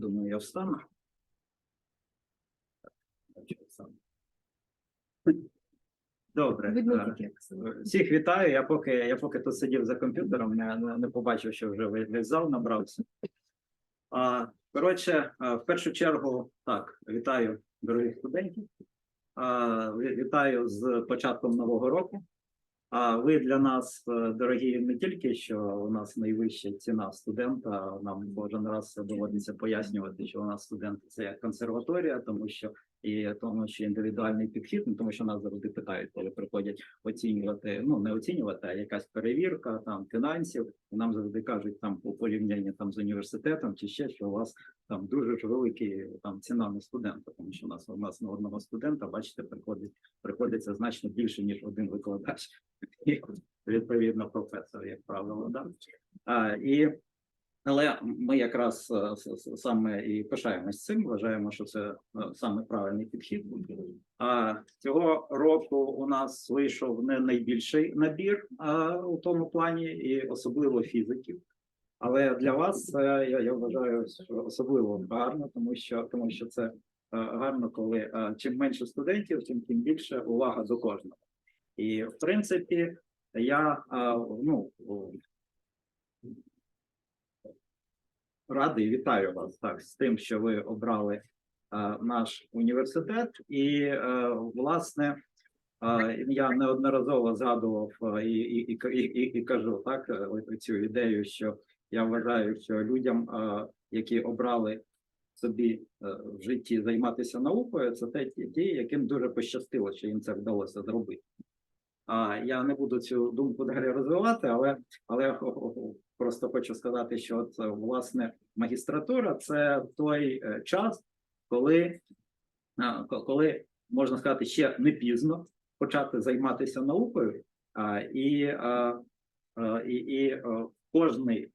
думаю, я встану. Добре. Е. Всіх вітаю. Я поки я поки тут сидів за комп'ютером, не, не, побачив, що вже весь зал набрався. А, коротше, в першу чергу, так, вітаю дорогі студентів. А, вітаю з початком нового року. А ви для нас е, дорогі не тільки що у нас найвища ціна студента. Нам кожен раз доводиться пояснювати, що у нас студенти це як консерваторія, тому що і тому, що індивідуальний підхід, ну, тому що нас завжди питають, коли приходять оцінювати, ну не оцінювати, а якась перевірка там фінансів. І нам завжди кажуть там у порівнянні там з університетом чи ще що у вас там дуже ж великі там ціна на студента, тому що у нас у нас на одного студента, бачите, приходить приходиться значно більше ніж один викладач, і відповідно професор, як правило, да. А, і але ми якраз е, саме і пишаємось цим. Вважаємо, що це е, саме правильний підхід. А цього року у нас вийшов не найбільший набір а, у тому плані, і особливо фізиків. Але для вас е, я, я вважаю, особливо гарно, тому що тому що це е, гарно, коли е, чим менше студентів, тим тим більше увага до кожного. І в принципі, я е, ну радий вітаю вас так з тим, що ви обрали е, наш університет, і е, власне. е, Я неодноразово згадував і, і, і, і, і кажу так цю ідею, що я вважаю, що людям, які обрали собі в житті займатися наукою, це те ті, яким дуже пощастило, що їм це вдалося зробити. А я не буду цю думку далі розвивати, але але просто хочу сказати, що от е, власне магістратура це той е, час, коли, е, ко- коли можна сказати, ще не пізно почати займатися наукою, а, і, а, а, і, і кожний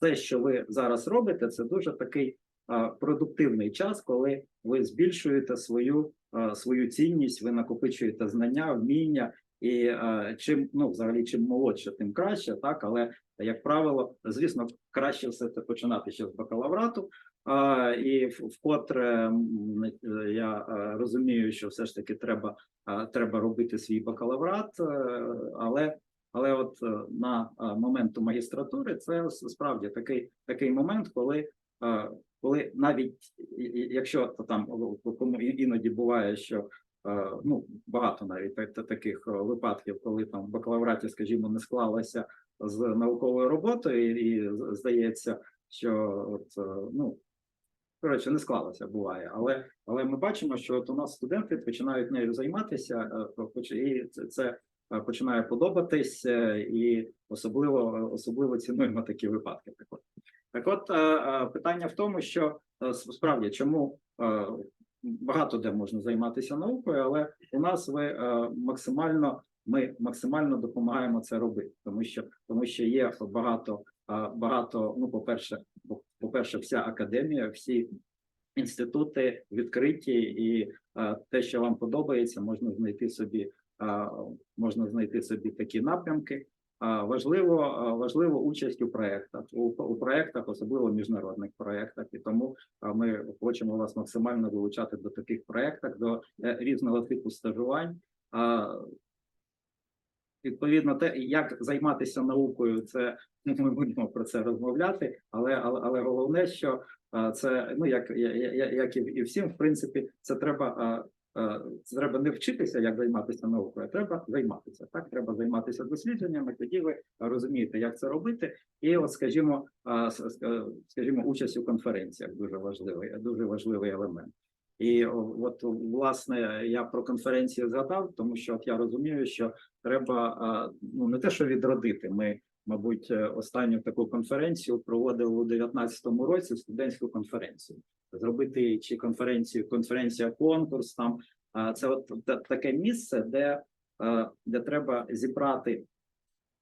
те, що ви зараз робите, це дуже такий а, продуктивний час, коли ви збільшуєте свою, а, свою цінність, ви накопичуєте знання, вміння. І е, чим ну взагалі чим молодше, тим краще, так але як правило, звісно, краще все це починати ще з бакалаврату. А, і вкотре е, я е, розумію, що все ж таки треба, е, треба робити свій бакалаврат, але але от на моменту магістратури це справді такий такий момент, коли. Коли навіть якщо там кому іноді буває, що ну багато навіть та- та- таких випадків, коли там в бакалавраті, скажімо, не склалося з науковою роботою, і, здається, що от е, ну коротше не склалося, буває. Але але ми бачимо, що от у нас студенти починають нею займатися, е, хоч і це, е, починає подобатись, е, і особливо особливо цінуємо такі випадки. Так от, так от е, е, питання в тому, що е, справді чому. е, Багато де можна займатися наукою, але у нас ви е, максимально ми максимально допомагаємо це робити, тому що тому що є багато багато. Ну, по перше, по перше, вся академія, всі інститути відкриті, і те, що вам подобається, можна знайти собі. Можна знайти собі такі напрямки. Важливо, важливо участь у проєктах, у, у проєктах, особливо міжнародних проєктах, і тому ми хочемо вас максимально долучати до таких проєктів, до е, різного типу стажувань. Відповідно, те, як займатися наукою, це ми будемо про це розмовляти, але але, але головне, що це ну як як і всім, в принципі, це треба. а, а, Це треба не вчитися, як займатися наукою, а треба займатися. Так, треба займатися дослідженнями. Тоді ви розумієте, як це робити. І, от, скажімо, скажімо, участь у конференціях дуже важливий, дуже важливий елемент. І от власне я про конференції згадав, тому що от я розумію, що треба ну не те, що відродити. Ми, мабуть, е, останню таку конференцію проводили у 19-му році студентську конференцію. Зробити чи конференцію, конференція, конкурс там. Це от таке місце, де, де треба зібрати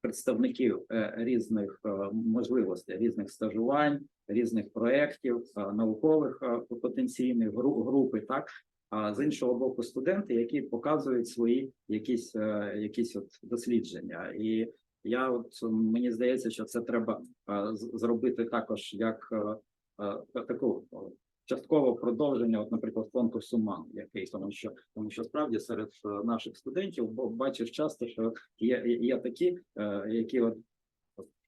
представників е, різних е, можливостей, різних стажувань, різних проєктів, е, наукових е, потенційних гру- групи, так. А з іншого боку, студенти, які показують свої якісь е, якісь от дослідження, і я от мені здається, що це треба зробити також як таку частково продовження, от, наприклад, конкурсу МАН, який тому що тому що справді серед наших студентів бачиш часто, що є, є, такі, які от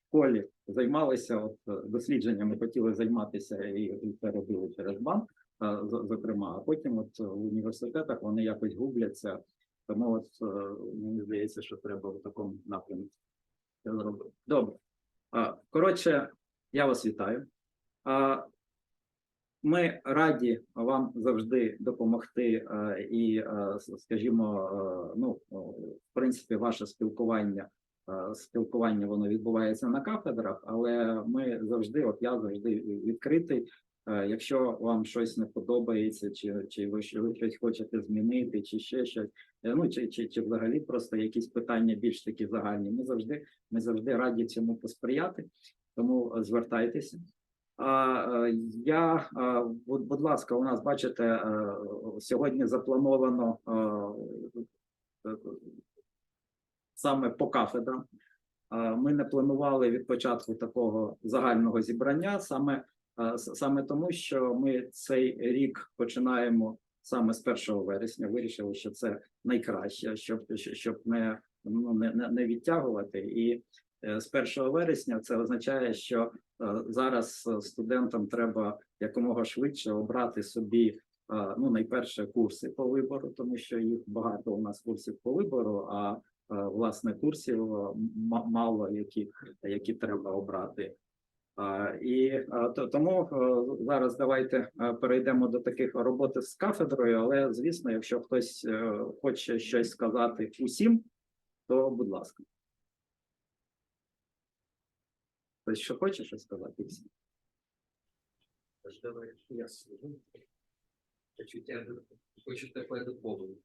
школі займалися от е, дослідженнями, хотіли займатися і, і це робили через МАН, е, зокрема, а потім от в університетах вони якось губляться. Тому от е, мені здається, що треба в такому напрямку зробити. Добре. Коротше, я вас вітаю. А, Ми раді вам завжди допомогти, е, і, е, скажімо, е, ну, в принципі, ваше спілкування. Е, Спілкування воно відбувається на кафедрах, але ми завжди, от я завжди відкритий. Е, Якщо вам щось не подобається, чи, чи ви, що- ви щось хочете змінити, чи ще щось, е, ну чи, чи, чи взагалі просто якісь питання більш такі загальні. Ми завжди, ми завжди раді цьому посприяти, тому звертайтеся. А я, будь, ласка, у нас бачите, сьогодні заплановано саме по кафедрам. Ми не планували від початку такого загального зібрання, саме, саме тому, що ми цей рік починаємо саме з 1 вересня. Вирішили, що це найкраще, щоб, щоб не, ну, не, не- відтягувати. І е, з 1 вересня це означає, що е, зараз студентам треба якомога швидше обрати собі. Ну, найперше курси по вибору, тому що їх багато у нас курсів по вибору, а власне курсів е, мало які, які треба обрати. І е, тому е, зараз давайте е, перейдемо до таких роботи з кафедрою. Але звісно, якщо хтось е, хоче щось сказати усім, то будь ласка. Хтось що хоче щось сказати всім? Хочу таке доповнення.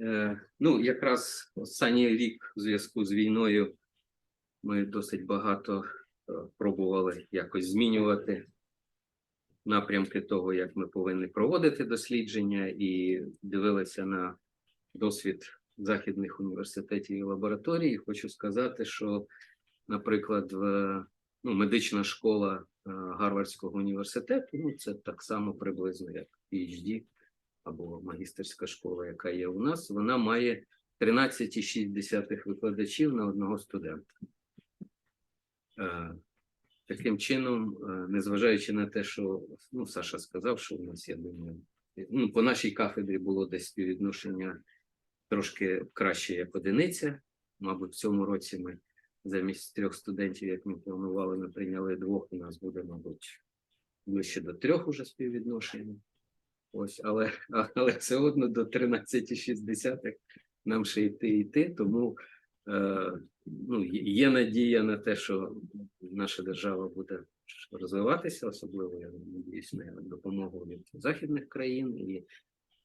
Е, ну, якраз останній рік в зв'язку з війною ми досить багато е, пробували якось змінювати напрямки того, як ми повинні проводити дослідження, і дивилися на досвід західних університетів і лабораторій. Хочу сказати, що, наприклад, в ну, медична школа е, Гарвардського університету, ну це так само приблизно як PhD або магістерська школа, яка є у нас, вона має 13,6 викладачів на одного студента. Е, Таким чином, е, незважаючи на те, що ну, Саша сказав, що у нас, я думаю, ну, по нашій кафедрі було десь співвідношення трошки краще як одиниця. Мабуть, в цьому році ми замість трьох студентів, як ми планували, ми прийняли двох. У нас буде, мабуть, ближче до трьох уже співвідношення. Ось, але, але все одно до 13,6 нам ще йти йти. Тому е, ну, є- надія на те, що наша держава буде розвиватися, особливо я надіюсь на допомогу від західних країн. І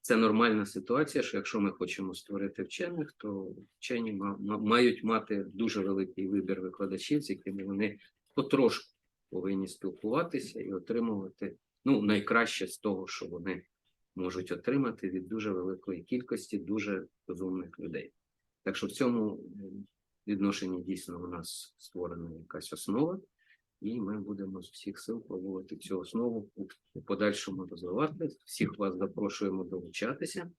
це нормальна ситуація, що якщо ми хочемо створити вчених, то вчені ма- ма- мають мати дуже великий вибір викладачів, з якими вони потрошку повинні спілкуватися і отримувати ну, найкраще з того, що вони можуть отримати від дуже великої кількості дуже розумних людей. Так що в цьому відношенні дійсно у нас створена якась основа, і ми будемо з всіх сил пробувати цю основу у- подальшому розвивати. Всіх вас запрошуємо долучатися.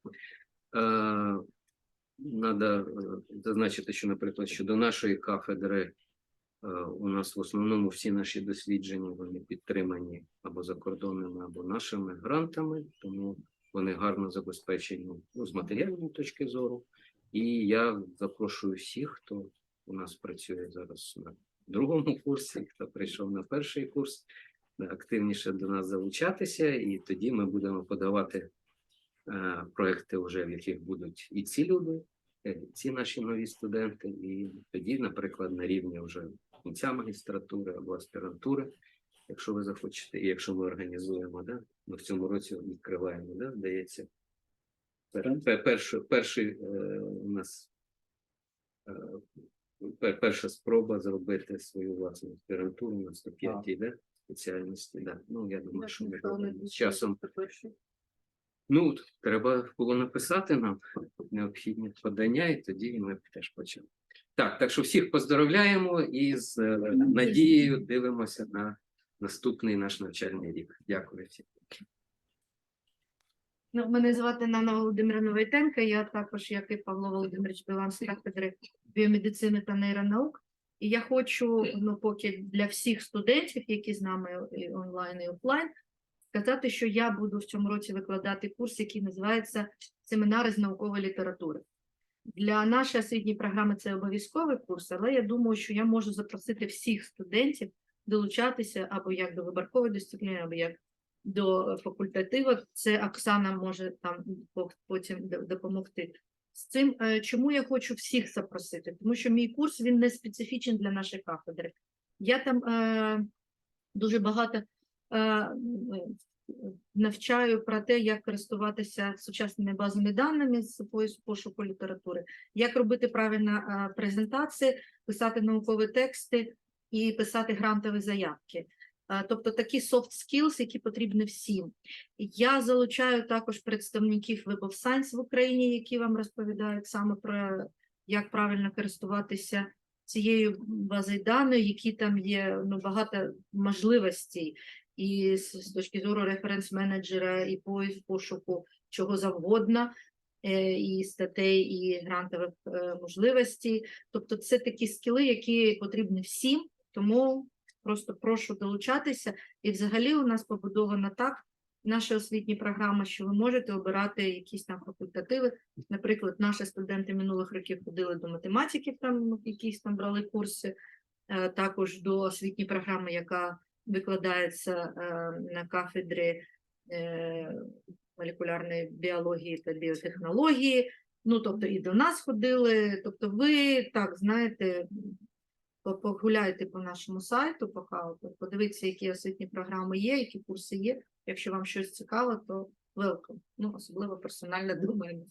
Е, Надо е, зазначити, що, наприклад, щодо нашої кафедри, е, у нас в основному всі наші дослідження вони підтримані або закордонними, або нашими грантами, тому вони гарно забезпечені ну, з матеріальної точки зору. І я запрошую всіх, хто у нас працює зараз на другому курсі, хто прийшов на перший курс, е, активніше до нас залучатися, і тоді ми будемо подавати е, проекти, вже в яких будуть і ці люди, е, ці наші нові студенти, і тоді, наприклад, на рівні вже кінця магістратури або аспірантури, якщо ви захочете, і якщо ми організуємо, да, ми в цьому році відкриваємо, да, здається. пер- пер- Перший, перший е, у нас е, перша спроба зробити свою власну аспірантуру на 105-й да, спеціальності. Да. Ну, я думаю, що ми з часом Ну, треба було написати нам необхідні подання, і тоді ми теж почали. Так, так що всіх поздоровляємо і з е, надією дивимося на наступний наш навчальний рік. Дякую всім. Ну, мене звати Нана Володимирівна Войтенка. Я також, як і Павло Володимирович Білан з кафедри біомедицини та нейронаук. І я хочу, ну, поки для всіх студентів, які з нами і онлайн і офлайн, сказати, що я буду в цьому році викладати курс, який називається Семінари з наукової літератури. Для нашої освітньої програми це обов'язковий курс, але я думаю, що я можу запросити всіх студентів долучатися або як до виборкової дисципліни, або як до факультативу. Це Оксана може там потім допомогти. З цим е, чому я хочу всіх запросити? Тому що мій курс він не специфічний для нашої кафедри. Я там е, дуже багато е, навчаю про те, як користуватися сучасними базами даними з пошуку літератури, як робити правильно е, презентації, писати наукові тексти і писати грантові заявки. Е, Тобто такі soft skills, які потрібні всім. Я залучаю також представників Web of Science в Україні, які вам розповідають саме про як правильно користуватися цією базою даних, які там є ну, багато можливостей, і з, точки зору референс-менеджера, і поїзд пошуку чого завгодно, е, і статей, і грантових е, можливостей. Тобто, це такі скіли, які потрібні всім, тому просто прошу долучатися. І взагалі у нас побудовано так наша освітня програма, що ви можете обирати якісь там факультативи. Наприклад, наші студенти минулих років ходили до математиків, там якісь там брали курси, е, також до освітньої програми, яка викладається е, на кафедрі е, молекулярної біології та біотехнології. Ну, тобто і до нас ходили. Тобто, ви так знаєте, погуляйте по нашому сайту, похавати, подивіться, які освітні програми є, які курси є. Якщо вам щось цікаво, то welcome. Ну, особливо до мене.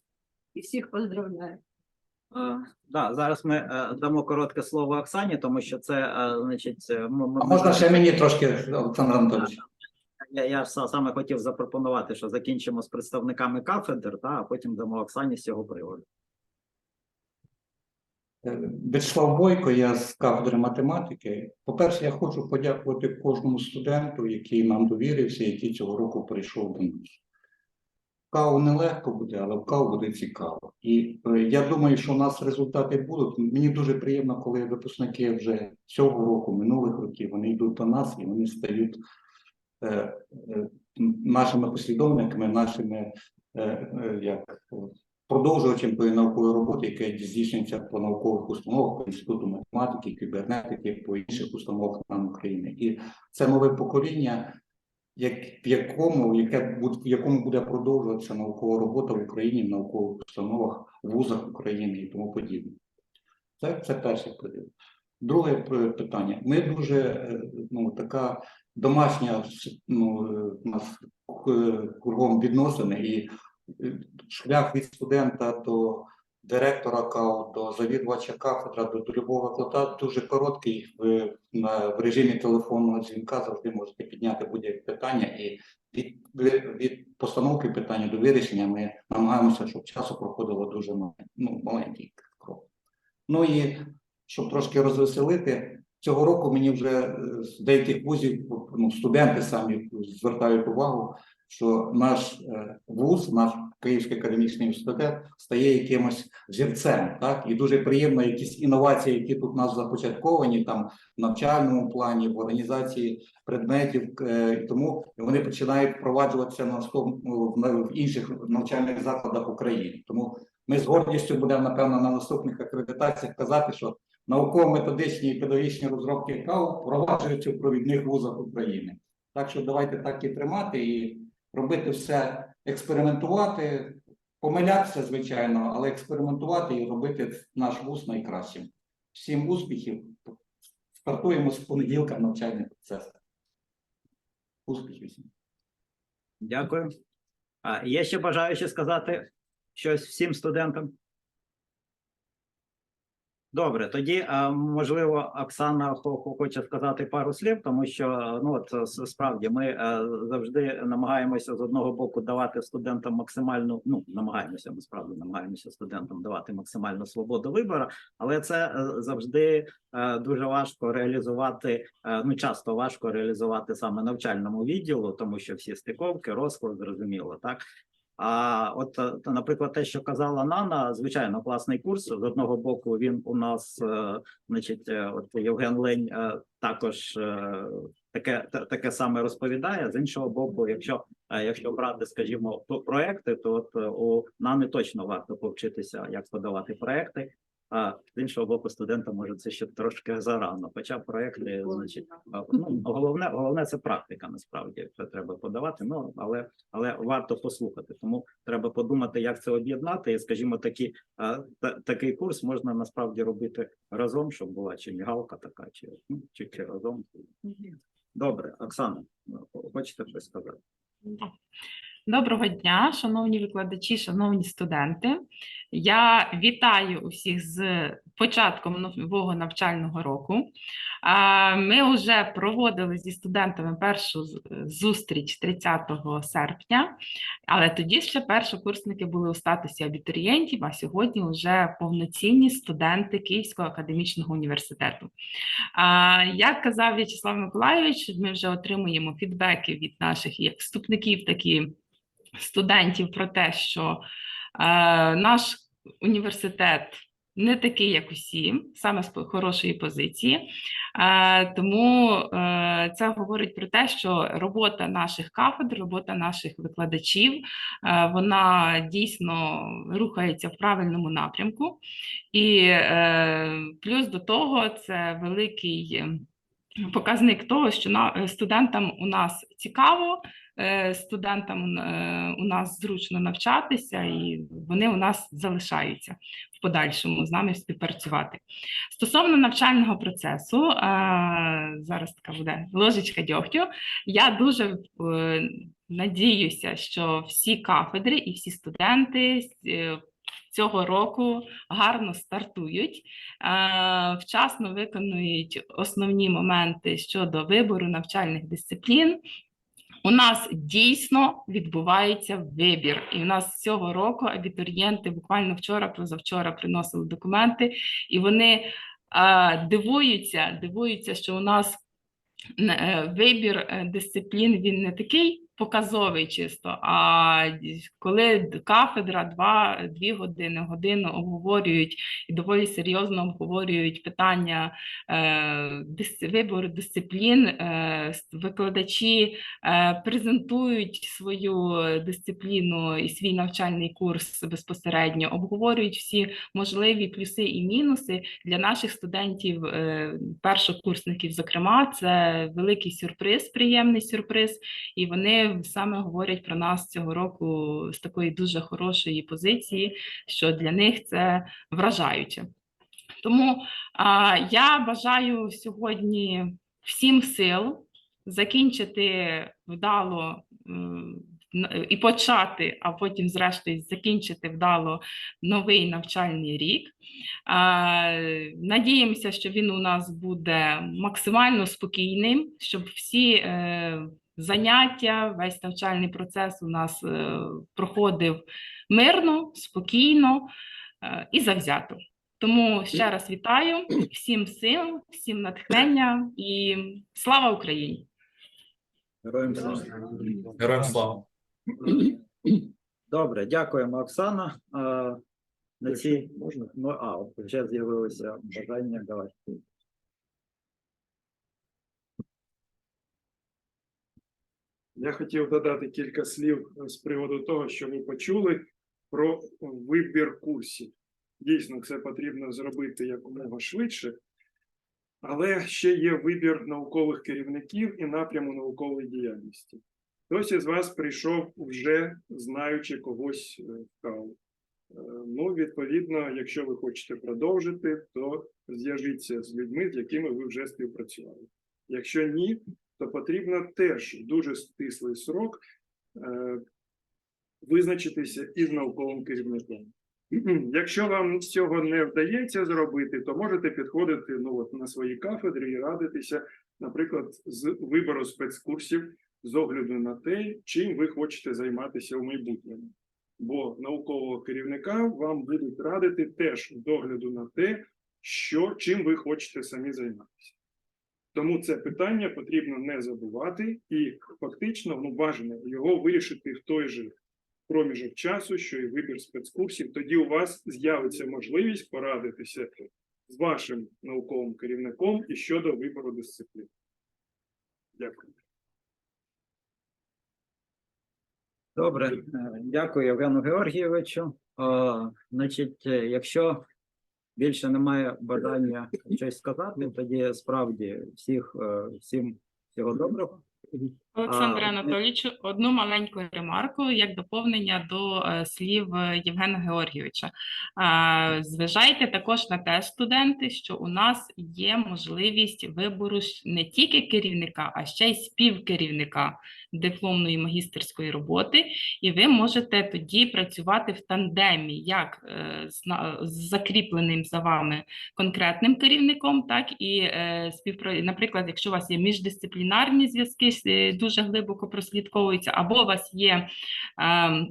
І всіх поздравляю. Да, зараз ми е, дамо коротке слово Оксані, тому що це, е, значить, е, ми- ми- А можна ще мені трошки, Олександр Анатолійович? Я, я саме хотів запропонувати, що закінчимо з представниками кафедр, та, а потім дамо Оксані з цього приводу. Вячеслав Бойко, я з кафедри математики. По-перше, я хочу подякувати кожному студенту, який нам довірився, який цього року прийшов до нас. Каву нелегко буде, але в каву буде цікаво. І е, я думаю, що у нас результати будуть. Мені дуже приємно, коли випускники вже цього року, минулих років, вони йдуть до нас і вони стають е, е, нашими послідовниками, нашими як продовжувачем тої наукової роботи, яка здійснюється по наукових установах, по інституту математики, кібернетики, по інших установах нам України. І це нове покоління, як, в якому, яке в якому буде продовжуватися наукова робота в Україні, в наукових установах, вузах України і тому подібне. Це, це перше питання. Друге питання. Ми дуже е, ну, така домашня ну, у нас кругом відносини, і е, шлях від студента до директора КАУ, до завідувача кафедра, до, до любого викладача дуже короткий. В, в режимі телефонного дзвінка завжди можете підняти будь-яке питання, і від, від, від постановки питання до вирішення ми намагаємося, щоб часу проходило дуже ну, маленький крок. Ну і щоб трошки розвеселити, цього року мені вже е, з деяких вузів ну, студенти самі звертають увагу, що наш е, вуз, наш Київський академічний університет стає якимось взірцем. Так? І дуже приємно якісь інновації, які тут у нас започатковані, там в навчальному плані, в організації предметів, е, тому вони починають впроваджуватися ну, на- в інших навчальних закладах України. Тому ми з гордістю будемо, напевно, на наступних акредитаціях казати, що науково-методичні і педагогічні розробки КАУ впроваджуються в провідних вузах України. Так що давайте так і тримати і робити все, експериментувати, помилятися, звичайно, але експериментувати і робити наш вуз найкращим. Всім успіхів. Стартуємо з понеділка навчальний процес. Успіхів всім. Дякую. А є ще бажаючі сказати щось всім студентам? Добре, тоді е, можливо Оксана хо- хо- хоче сказати пару слів, тому що е, ну от справді ми е, завжди намагаємося з одного боку давати студентам максимальну, ну намагаємося, ми справді намагаємося студентам давати максимальну свободу вибору, але це е, завжди е, дуже важко реалізувати. е, Ну часто важко реалізувати саме навчальному відділу, тому що всі стиковки, розклад зрозуміло, так. А от, е, наприклад, те, що казала Нана, звичайно, класний курс. З одного боку, він у нас, е, значить, е, от Євген Лень також таке таке саме розповідає. З іншого боку, якщо якщо брати, скажімо, проекти, то от у Нани точно варто повчитися, як подавати проекти. А з іншого боку, студентам може це ще трошки зарано. Хоча проекти, значить, ну головне, головне це практика. Насправді це треба подавати. Ну але але варто послухати. Тому треба подумати, як це об'єднати. І, скажімо, такі та, такий курс можна насправді робити разом, щоб була чи мігалка така, чи ну, чи, чи разом. Добре, Оксана, хочете щось сказати? Доброго дня, шановні викладачі, шановні студенти. Я вітаю усіх з початком нового навчального року. Ми вже проводили зі студентами першу зустріч 30 серпня, але тоді ще першокурсники були у статусі абітурієнтів, а сьогодні вже повноцінні студенти Київського академічного університету. Як казав В'ячеслав Миколайович, ми вже отримуємо фідбеки від наших як вступників, так і студентів про те, що наш університет не такий, як усі, саме з хорошої позиції. Е, тому е, це говорить про те, що робота наших кафедр, робота наших викладачів, е, вона дійсно рухається в правильному напрямку. І е, плюс до того, це великий. Показник того, що на е, студентам у нас цікаво, е, студентам е, у нас зручно навчатися, і вони у нас залишаються в подальшому з нами співпрацювати. Стосовно навчального процесу, зараз така буде ложечка дьогтю. Я дуже надіюся, що всі кафедри і всі студенти цього року гарно стартують, е, вчасно виконують основні моменти щодо вибору навчальних дисциплін. У нас дійсно відбувається вибір, і у нас цього року абітурієнти буквально вчора, позавчора приносили документи, і вони е, дивуються, дивуються, що у нас е, вибір дисциплін він не такий показовий чисто, а коли кафедра два, дві години, годину обговорюють і доволі серйозно обговорюють питання е, вибору дисциплін, е, викладачі е, презентують свою дисципліну і свій навчальний курс безпосередньо, обговорюють всі можливі плюси і мінуси для наших студентів, е, першокурсників, зокрема, це великий сюрприз, приємний сюрприз, і вони саме говорять про нас цього року з такої дуже хорошої позиції, що для них це вражаюче. Тому а, я бажаю сьогодні всім сил закінчити вдало і почати, а потім, зрештою, закінчити вдало новий навчальний рік. Надіємося, що він у нас буде максимально спокійним, щоб всі е, заняття, весь навчальний процес у нас е, проходив мирно, спокійно е, і завзято. Тому ще раз вітаю всім сил, всім натхнення і слава Україні! Героям слава. Героям слава. Добре, дякуємо, Оксана. А, на ці можна ну а от вже з'явилося бажання. Давай. Я хотів додати кілька слів е, з приводу того, що ви почули про вибір курсів. Дійсно, це потрібно зробити якомога швидше, але ще є вибір наукових керівників і напряму наукової діяльності. Хтось із вас прийшов вже знаючи когось е, в каву. Е, Ну, відповідно, якщо ви хочете продовжити, то зв'яжіться з людьми, з якими ви вже співпрацювали. Якщо ні, то потрібно теж в дуже стислий срок е, визначитися із науковим керівником. Якщо вам цього не вдається зробити, то можете підходити ну, от, на свої кафедри і радитися, наприклад, з вибору спецкурсів з огляду на те, чим ви хочете займатися у майбутньому. Бо наукового керівника вам будуть радити теж з огляду на те, що чим ви хочете самі займатися. Тому це питання потрібно не забувати і фактично ну, бажано його вирішити в той же проміжок часу, що і вибір спецкурсів. Тоді у вас з'явиться можливість порадитися з вашим науковим керівником і щодо вибору дисциплін. Дякую. Добре, е, дякую Євгену Георгійовичу. Е, Значить, е, якщо більше немає бажання щось сказати, тоді справді всіх е, всім всього доброго. Олександре Анатолійовичу, одну маленьку ремарку як доповнення до е, слів е, Євгена Георгійовича. Зважайте також на те, студенти, що у нас є можливість вибору не тільки керівника, а ще й співкерівника дипломної магістерської роботи, і ви можете тоді працювати в тандемі, як е, з закріпленим за вами конкретним керівником, так і наприклад, якщо у вас є міждисциплінарні зв'язки, е, дуже глибоко прослідковуються, або у вас є ем,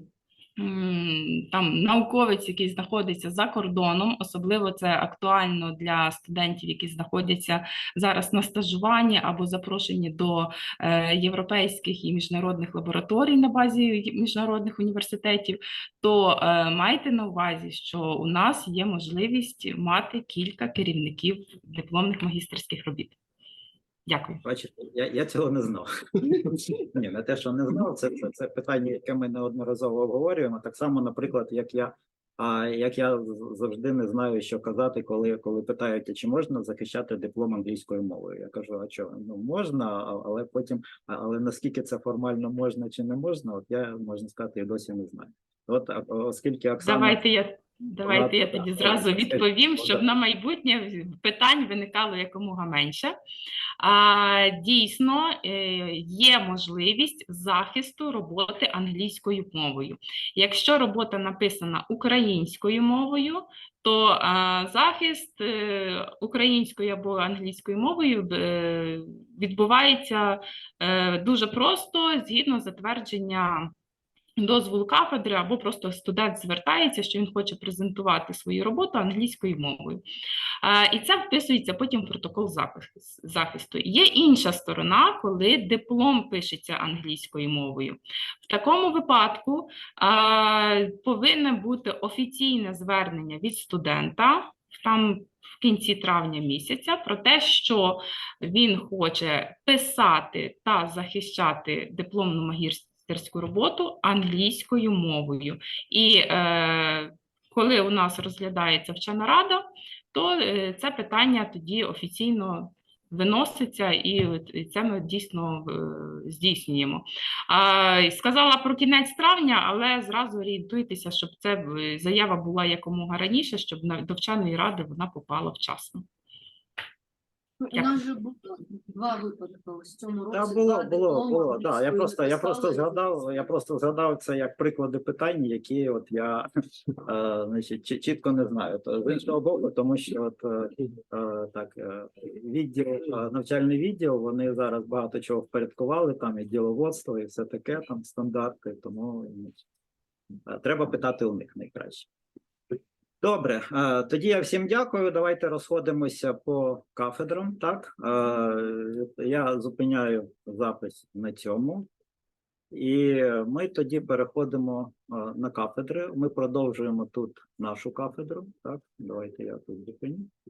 там науковець, який знаходиться за кордоном, особливо це актуально для студентів, які знаходяться зараз на стажуванні або запрошені до е, європейських і міжнародних лабораторій на базі міжнародних університетів, то е, майте на увазі, що у нас є можливість мати кілька керівників дипломних магістерських робіт. Дякую. Бачите, я, я цього не знав. Ні, не те, що не знав, це, це, це питання, яке ми неодноразово обговорюємо. Так само, наприклад, як я, а як я завжди не знаю, що казати, коли, коли питають, а чи можна захищати диплом англійською мовою. Я кажу, а що, ну можна, але потім, але наскільки це формально можна чи не можна, от я можна сказати, і досі не знаю. От оскільки Оксана Давайте я давайте я тоді зразу відповім, щоб на майбутнє питань виникало якомога менше. Дійсно, е, є можливість захисту роботи англійською мовою. Якщо робота написана українською мовою, то захист е, українською або англійською мовою е, відбувається дуже просто згідно затвердження дозволу кафедри, або просто студент звертається, що він хоче презентувати свою роботу англійською мовою. І це вписується потім в протокол захисту. Є інша сторона, коли диплом пишеться англійською мовою. В такому випадку повинне бути офіційне звернення від студента. Там в кінці травня місяця про те, що він хоче писати та захищати дипломну магістерську роботу англійською мовою. І е, коли у нас розглядається вчена рада, то е, це питання тоді офіційно виноситься, і, це ми дійсно е, здійснюємо. Сказала про кінець травня, але зразу орієнтуйтеся, щоб це е, заява була якомога раніше, щоб до вченої ради вона попала вчасно. Ну, У нас же було два випадки в цьому році. Так, було, було, було. Да, я просто, я просто згадав, я просто згадав це як приклади питань, які от я е, значить, чітко не знаю. То з іншого боку, тому що от е, е, так е, відділ, е, навчальний відділ, вони зараз багато чого впорядкували, там і діловодство, і все таке, там стандарти. Тому значить, е, треба питати у них найкраще. Добре, е, тоді я всім дякую. Давайте розходимося по кафедрам. Так, Е, я зупиняю запис на цьому, і ми тоді переходимо е, на кафедри. Ми продовжуємо тут нашу кафедру. Так, давайте я тут зупиню.